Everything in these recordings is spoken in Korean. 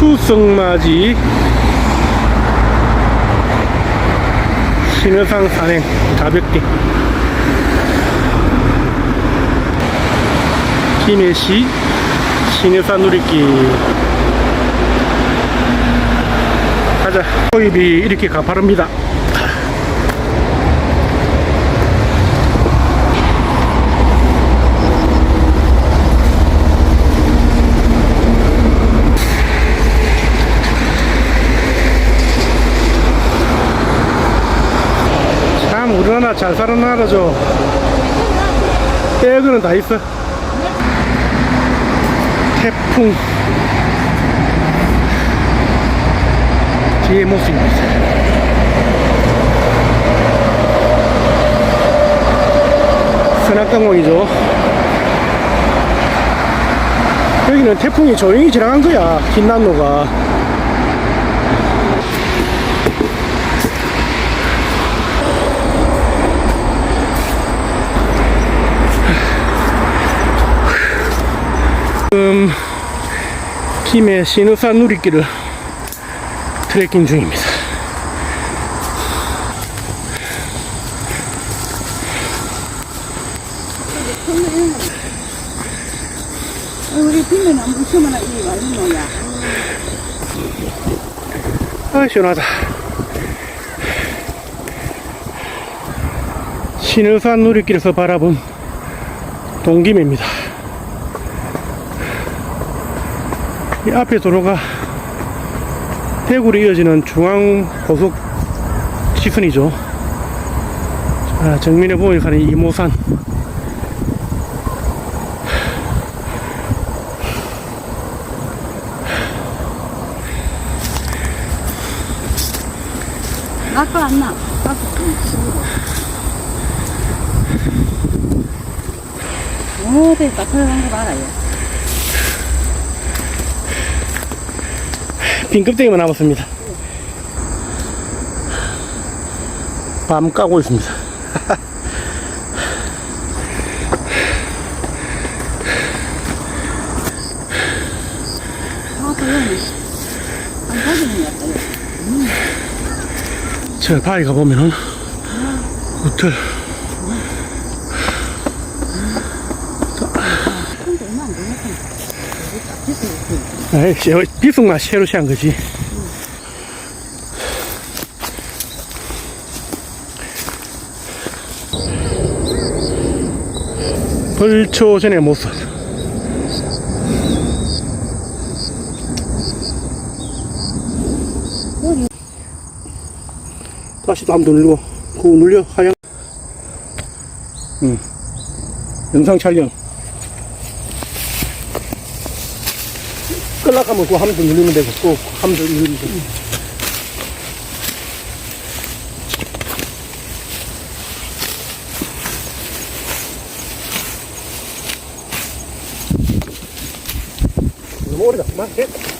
수성맞이 신여상 산행 가볍게 김해시 신여산 누리길 가자. 호입이 이렇게 가파릅니다 참 우리 잘 사는 나라죠. 에어건은 다 있어. 태풍. 뒤의 모습입니다 선악강공이죠. 여기는 태풍이 조용히 지나간 거야 긴남로가 지금 김해 신우산 누리길을 트레킹 중입니다. 우리 빈면 안 붙으면 이 완전 뭐야. 아, 시원하다. 신우산 누리길에서 바라본 동김입니다. 이 앞에 도로가 대구로 이어지는 중앙 고속 시선이죠. 자, 정면에 보면 가는 이모산. 아까 안 나. 오, 됐다. 들어간 거 얘. 빈 껍데기만 남았습니다. 밤 까고 있습니다. 아. 저 바위 가 보면은, 우틀, 근데 얼마 안 되겠다. 시한 거지. 벌초 전에 모습. 다시 또한번더 눌리고, 그거 눌려, 하얀. 응. 영상 촬영. 그거 한번 더 누르면 되고, 또더 누르면 되고. 너무 오래다. 그만 해.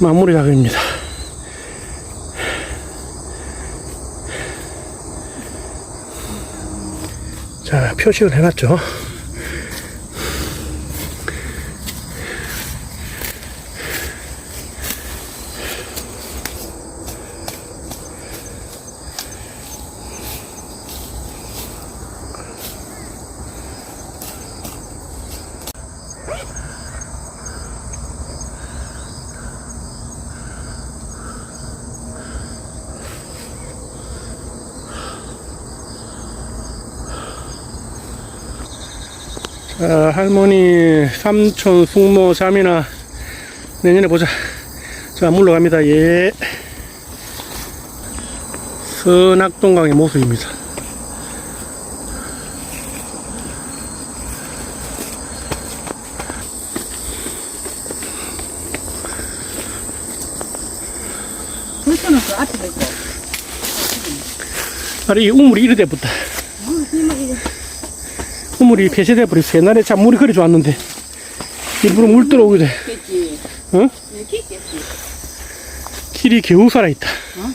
마무리 작업입니다. 자, 표식을 해놨죠. 아, 할머니, 삼촌, 숙모, 자미나 내년에 보자. 자, 물러갑니다. 예. 선악동강의 모습입니다. 물소는 그 앞에 있고. 아니, 이 우물이 이래 돼붙다. 물 힘을 이래. 우물이 폐쇄돼 버렸어. 옛날에 참 물이 그리 좋았는데. 일부러 물 들어오게 돼. 겠지. 어? 이렇게 있겠지. 길이 겨우 살아 있다. 어?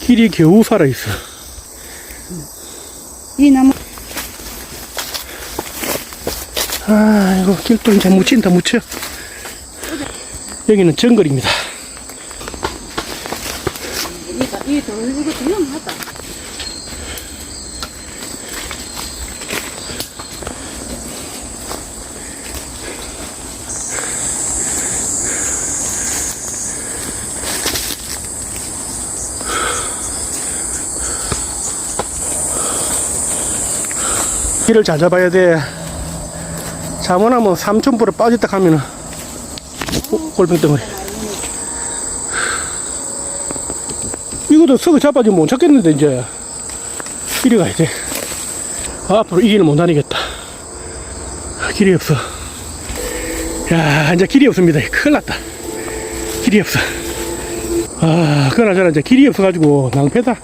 길이 겨우 살아 있어. 이 나무. 아, 이거 길도 이제 묻힌다, 묻혀. 여기는 정글입니다. 이거, 이 이거 위험하다. 길을 잘 잡아야 돼. 잘못하면 삼천포로 빠졌다 하면은 고- 골병 덩어리. 이것도 서거 잡아지면 못 찾겠는데 이제 이리 가야 돼. 아, 앞으로 이 길을 못 다니겠다. 길이 없어. 야, 이제 길이 없습니다. 큰일 났다. 길이 없어. 아, 그나저나 이제 길이 없어가지고 낭패다.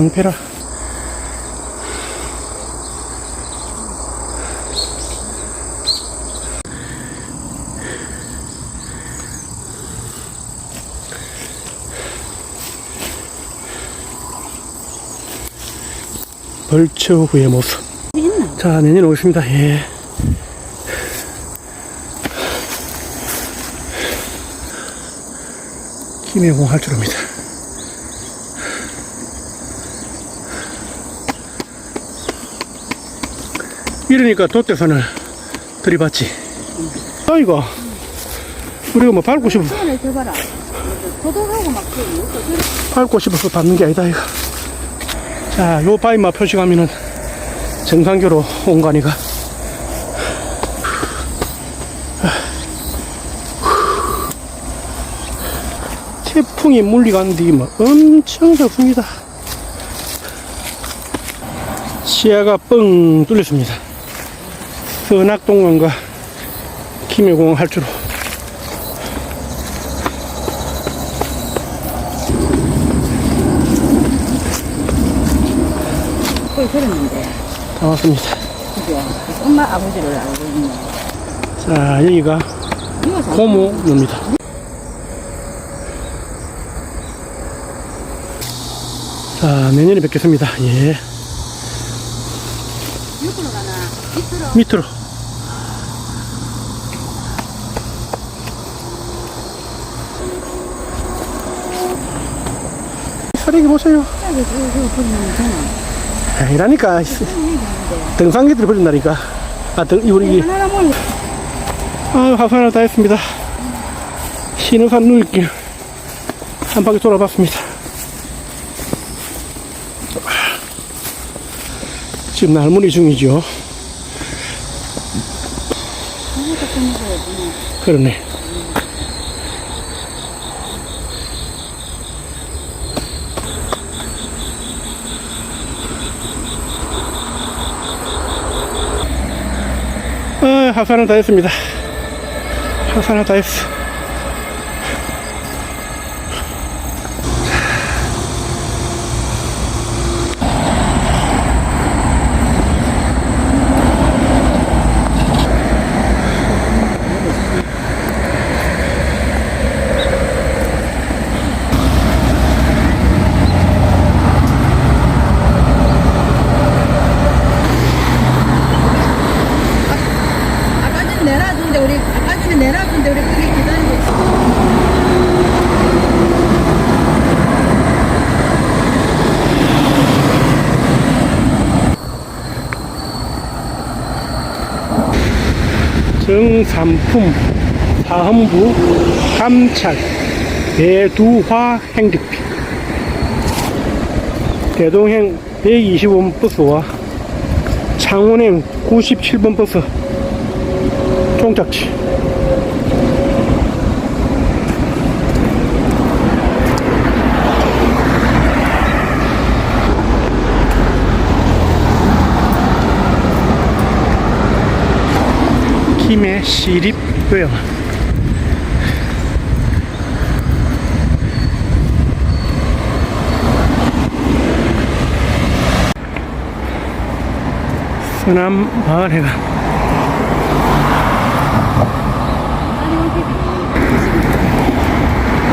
낭패라. 벌초 후의 모습. 자, 내년에 오겠습니다. 예. 김해공 할줄입니다. 이러니까 돛대선을 들이받지. 아이고, 우리가 뭐 밟고 싶어, 손을 줘봐라. 도도하고 막 그, 이것도 저래. 밟고 싶어서 밟는 게 아니다, 이거. 자, 요 바위마 표시가면은 정상교로 온 거니까. 태풍이 물리가는데 뭐 엄청 덥습니다. 시야가 뻥 뚫렸습니다. 선악동강과 김해공항 할주로. 거의 그랬는데. 다 왔습니다. 그죠? 엄마 아버지를 알고 있네. 자, 여기가 고무입니다. 자, 내년에 뵙겠습니다. 예. 밑으로? 사대기 보세요. 이라니까. 등산객들이 버린다니까. 아, 등, 우리. 아, 화산을 다 했습니다. 신호산 누일길. 한 바퀴 돌아봤습니다. 지금 날무리 중이죠. 그러네. 아, 하산을 다 했습니다. 하산을 다 했어. 아까 전에 내놔준데, 우리, 아까 전에 내놔준데, 우리 그게 기다리고 있어. 정삼품 사헌부 감찰 대두화 행정비. 대동행 125번 버스와 창원행 97번 버스 종착지 김해 시립요양 서남 마을회관.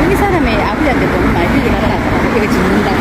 우리 사람의 아버지한테 돈 많이 빌려가다가 이거 짓는다고